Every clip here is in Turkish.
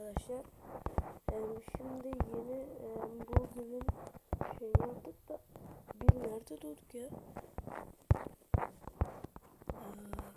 arkadaşlar. Ee, şimdi yeni e, bugünün şeyini yaptık da bir nerede doğduk ya? Aa,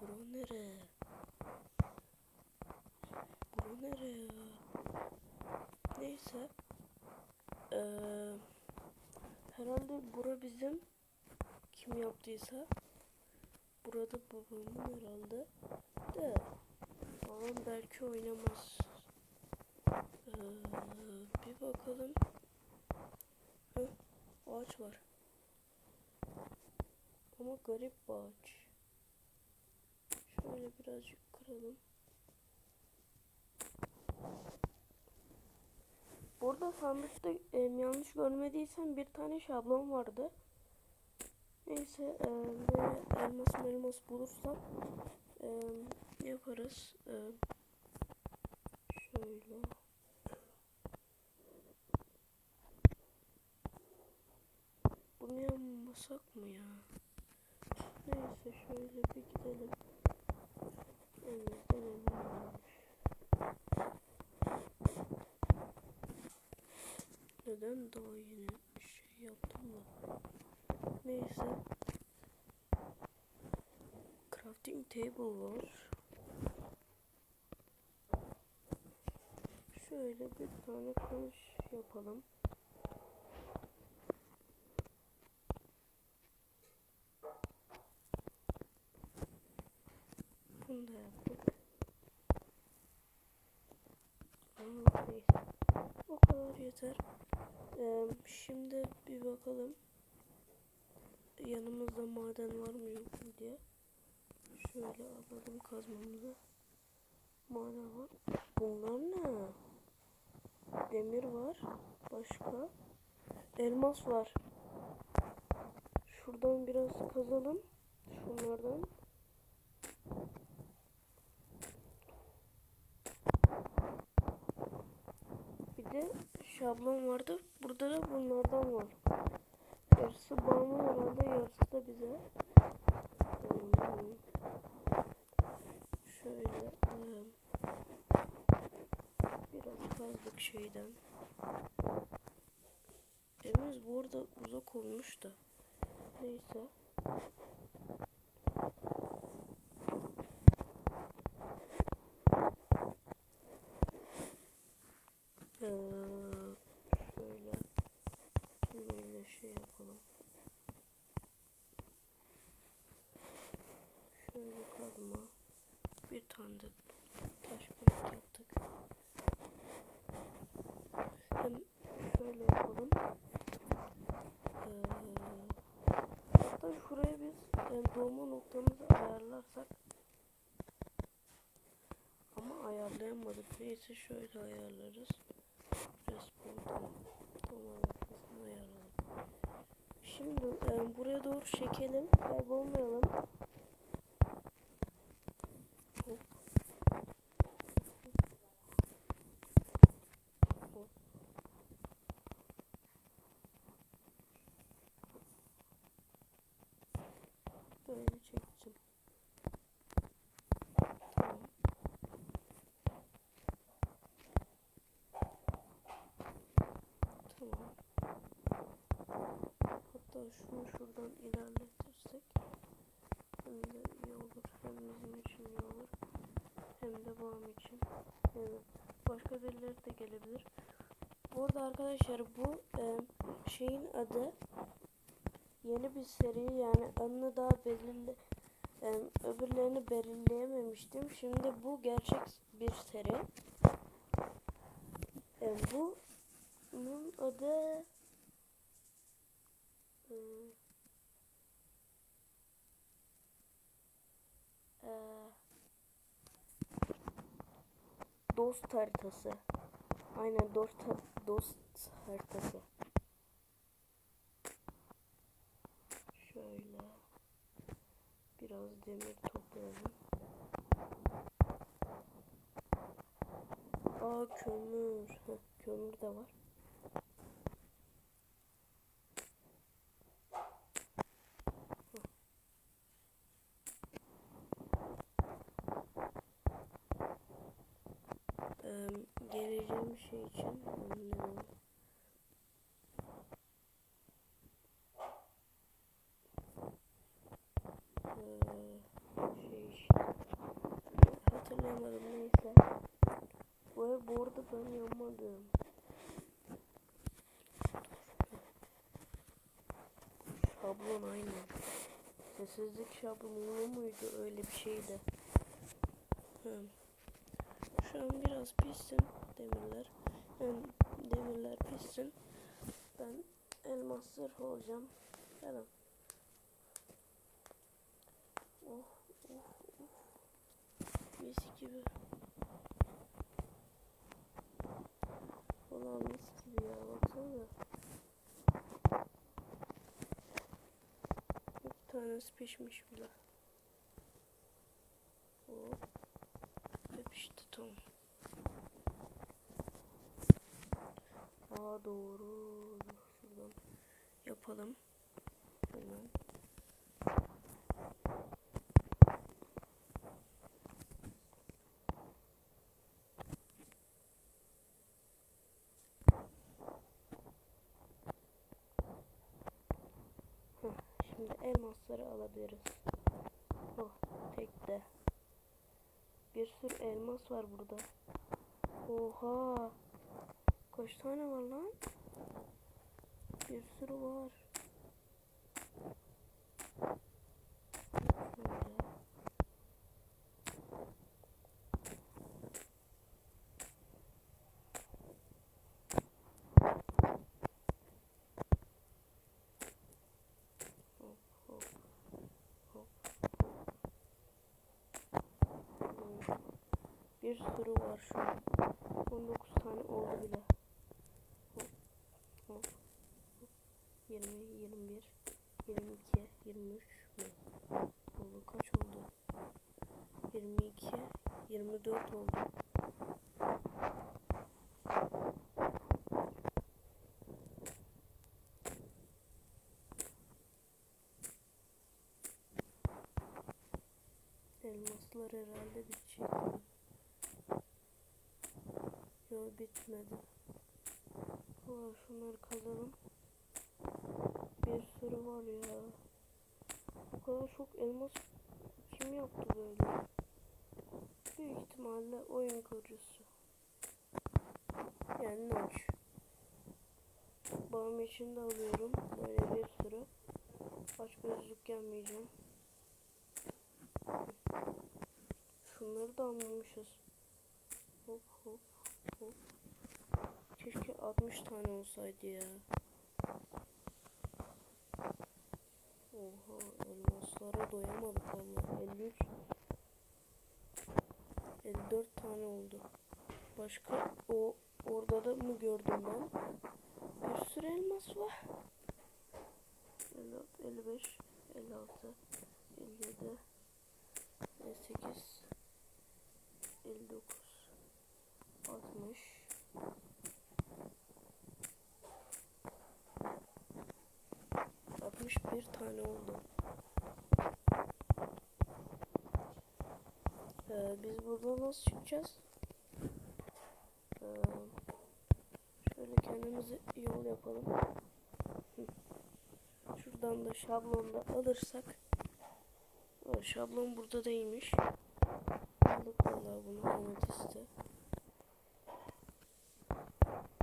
bura nere? Bura nere ya? Neyse. Ee, herhalde bura bizim kim yaptıysa burada babamın herhalde de babam belki oynamaz. Ee, bir bakalım. Hı, ağaç var. Ama garip bir ağaç. Şöyle birazcık kıralım. Burada sandıkta e, yanlış görmediysem bir tane şablon vardı. Neyse e, ve elmas melmas bulursak e, yaparız. E, şöyle. Bunu yapmasak mı ya? Neyse şöyle bir gidelim. Elimizden emin Neden daha yeni şey yaptım da. Neyse. Crafting table var. Şöyle bir tane kılıç yapalım. Bunu da yaptık. Neyse. O kadar yeter. Ee, şimdi bir bakalım. Yanımızda maden var mı yok mu diye. Şöyle alalım kazmamızı. Maden var. Bunlar ne? Demir var. Başka? Elmas var. Şuradan biraz kazalım. Şunlardan. Bir de şablon vardı. Burada da bunlardan var. Yarısı bağımlı herhalde yarısı da bize. Hmm. Şöyle kazdık şeyden. Evimiz bu arada uzak olmuş da. Neyse. Şöyle böyle şey yapalım. Şöyle kazma. Bir tane de taş kürek yaptık. Hem şöyle yapalım. Ee, hatta şuraya biz e, doğma noktamızı ayarlarsak ama ayarlayamadık. Neyse şöyle ayarlarız. Şimdi e, buraya doğru çekelim. Kaybolmayalım. Hop. Hop. Böyle çekeceğim. Tamam. Tamam. Hatta şunu şuradan ilerletirsek hem de iyi olur. Hem bizim için iyi olur. Hem de babam için. Yani başka birileri de gelebilir. Bu arada arkadaşlar bu e, şeyin adı yeni bir seri yani adını daha belirli e, öbürlerini belirleyememiştim. Şimdi bu gerçek bir seri. E, bu bunun adı e, e, dost haritası. Aynen dost dost haritası. Şöyle biraz demir toplayalım. Aa kömür. Heh, kömür de var. İçin bileyim. Ee, şey işte. Hatırlayamadım neyse. Bu ev bu arada ben yapmadım. Şablon aynı. Sessizlik şablonu muydu öyle bir şeydi. Şu an biraz pissin demirler. Yani demirler pissin. Ben elmaslar olacağım. Gelin. Oh oh oh. Mis gibi. Ulan mis gibi ya baksana. Bir tanesi pişmiş bile. Hop. Ve pişti tamam. Aa doğru. Şuradan yapalım. Heh, Şimdi elmasları alabiliriz. Oh, tek de. Bir sürü elmas var burada. Oha. Kaç tane var lan? Bir sürü var. Bir sürü var şu an. 19 tane oldu bile. Hop hop. hop. 20, 21, 22, 23 mi? Oldu kaç oldu? 22, 24 oldu. Elmaslar herhalde bitecek. Yok bitmedi. Var şunları kazalım. Bir sürü var ya. Bu kadar çok elmas kim yaptı böyle? Büyük ihtimalle oyun kurucusu. Yani Noç. Babam için de alıyorum. Böyle bir sürü. Aç gözlük gelmeyeceğim. Şunları da almamışız. Hop hop hop. Keşke 60 tane olsaydı ya. Oha elmaslara doyamadık valla. 53 54 tane oldu. Başka o orada da mı gördüm ben? Bir sürü elmas var. 54, 55, 56, 57, 58, 59, 60, Altmış bir tane oldu. Ee, biz buradan nasıl çıkacağız? Ee, şöyle kendimize yol yapalım. Şuradan da şablonda alırsak. Şablon burada değilmiş. Aldık vallahi bunu ametiste.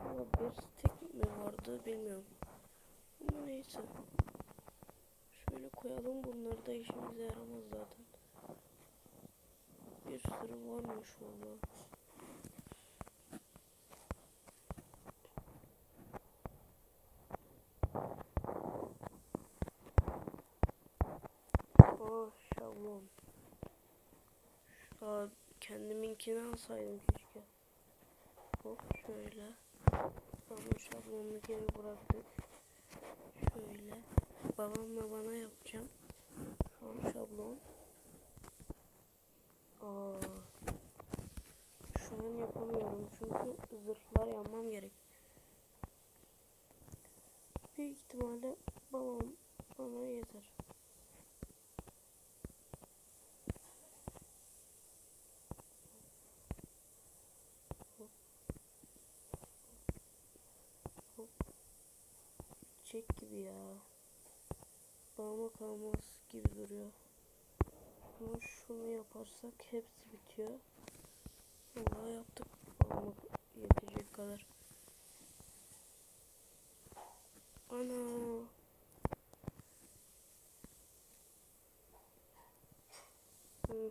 Ama bir tek mi vardı bilmiyorum. Ama neyse. Şöyle koyalım bunları da işimize yaramaz zaten. Bir sürü varmış valla. Oh şablon. Aa, kendiminkini alsaydım keşke. Hop şöyle. Babamın şablonunu geri bıraktık. Şöyle. Babamla bana yapacağım. Şu an şablon. Aa. Şu an yapamıyorum çünkü zırhlar yapmam gerek. Büyük ihtimalle babam bana yeter. çiçek gibi ya. Bağma kalmaz gibi duruyor. Ama şunu yaparsak hepsi bitiyor. Vallahi yaptık bağıma yetecek kadar. Ana. Hı.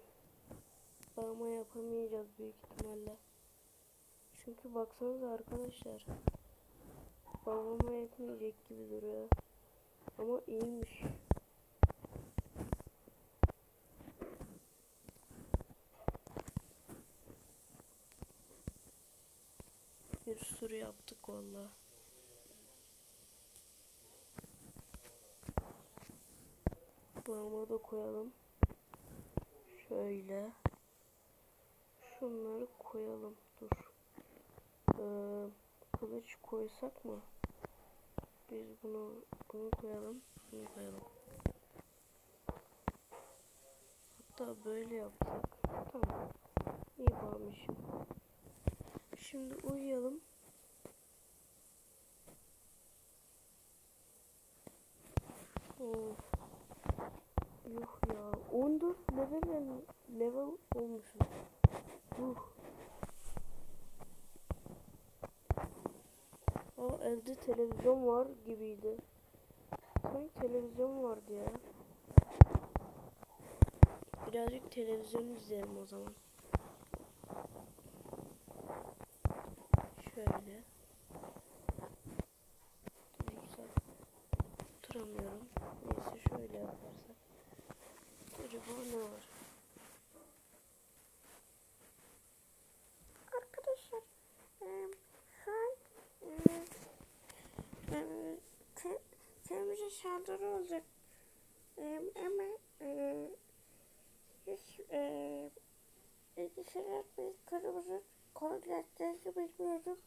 Bağıma yapamayacağız büyük ihtimalle. Çünkü baksanıza arkadaşlar. Babama yetmeyecek gibi duruyor. Ama iyiymiş. Sürü yaptık valla. Bağıma da koyalım. Şöyle. Şunları koyalım. Dur. Ee, kılıç koysak mı? Biz bunu bunu koyalım. Bunu koyalım. Hatta böyle yapsak. Tamam. İyi bağlamışım. Şimdi uyuyalım. Of. Yuh ya. 14 level level olmuşuz. Yuh. O evde televizyon var gibiydi. Sanki televizyon vardı ya. Birazcık televizyon izleyelim o zaman. Şöyle. Durursam oturamıyorum. Neyse şöyle yaparsak. Acaba ne var? Arkadaşlar eee, şu an eee, eee, kö, saldırı olacak. Eee, ama eee, hiç eee, ilgisini bir kırmızı koordinatlarını bilmiyordum.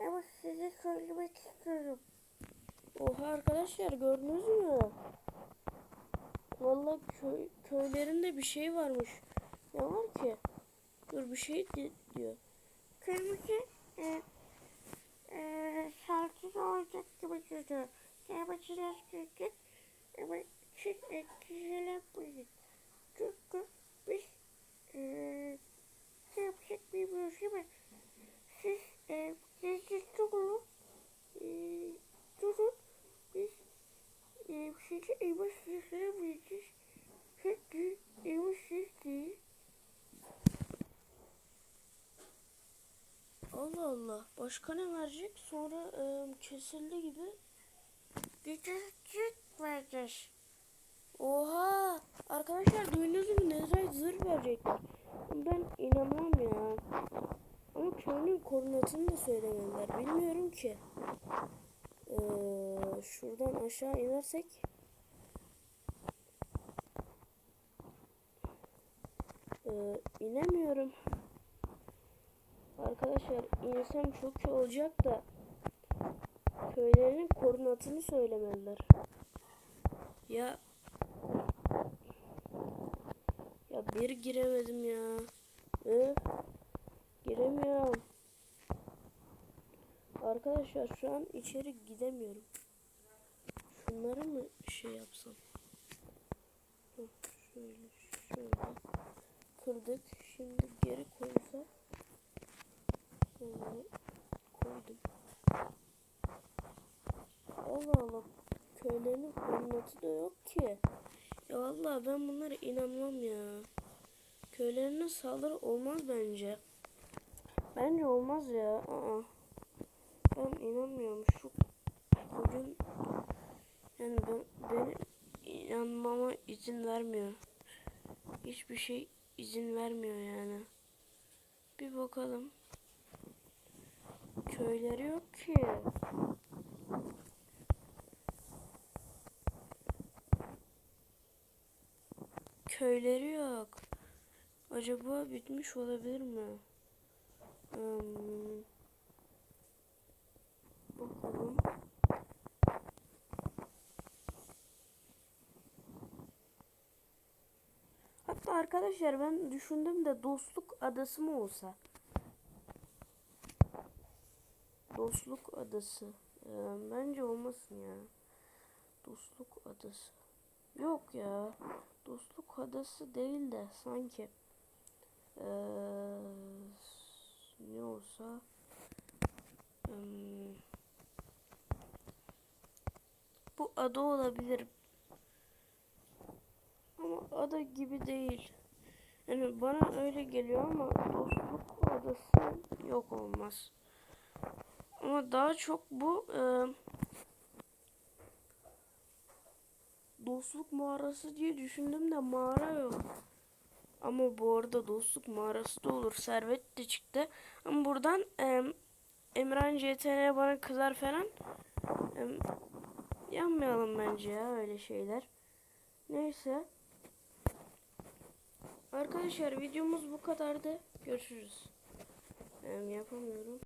Ama size söylemek istiyorum. Oha arkadaşlar gördünüz mü? Vallahi köy, köylerinde bir şey varmış. Ne var ki? Dur bir şey di- diyor. Kırmızı eee, eee, saldırı olacak gibi duruyor. Kıyamacılar çünkü ama çok etkilenmeyin. Çünkü biz eee ne yapacak bilmiyoruz ama siz eee sessizce olun. Eee, durun. Biz eee sizi emosyonlamayacağız. Çünkü emosyonel değil. Allah Allah. Başka ne verecek? Sonra e, kesildi gibi. Gücük vereceğiz. Oha! Arkadaşlar duydunuz mu? Nezra'ya zırh verecekler. Ben inanmam ya. Ama köyünün koordinatını da söylemediler. Bilmiyorum ki. Ee, şuradan aşağı inersek. Ee, inemiyorum. Arkadaşlar insem çok iyi olacak da köylerinin koordinatını söylemediler. Ya ya bir giremedim ya. Öf. Giremiyorum. Arkadaşlar şu an içeri gidemiyorum. Şunları mı şey yapsam? Hı, Şöyle şöyle kırdık. Şimdi geri koysak. Şöyle Allah Allah. Köylerin koordinatı da yok ki. Ya vallahi ben bunlara inanmam ya. Köylerine saldırı olmaz bence. Bence olmaz ya. Aa. Ben inanmıyorum. Şu bugün yani ben beni inanmama izin vermiyor. Hiçbir şey izin vermiyor yani. Bir bakalım. Köyleri yok ki. Köyleri yok. Acaba bitmiş olabilir mi? Hmm. Bakalım. Hatta arkadaşlar ben düşündüm de dostluk adası mı olsa? Dostluk adası. Ee, bence olmasın ya. Dostluk adası. Yok ya. Dostluk adası değil de sanki. Ee, ne olsa. Hmm, bu ada olabilir. Ama ada gibi değil. Yani bana öyle geliyor ama dostluk adası yok olmaz. Ama daha çok bu e, dostluk mağarası diye düşündüm de mağara yok. Ama bu arada dostluk mağarası da olur. Servet de çıktı. Ama buradan e, Emran CTN bana kızar falan. E, yanmayalım bence ya öyle şeyler. Neyse. Arkadaşlar videomuz bu kadardı. Görüşürüz. E, yapamıyorum.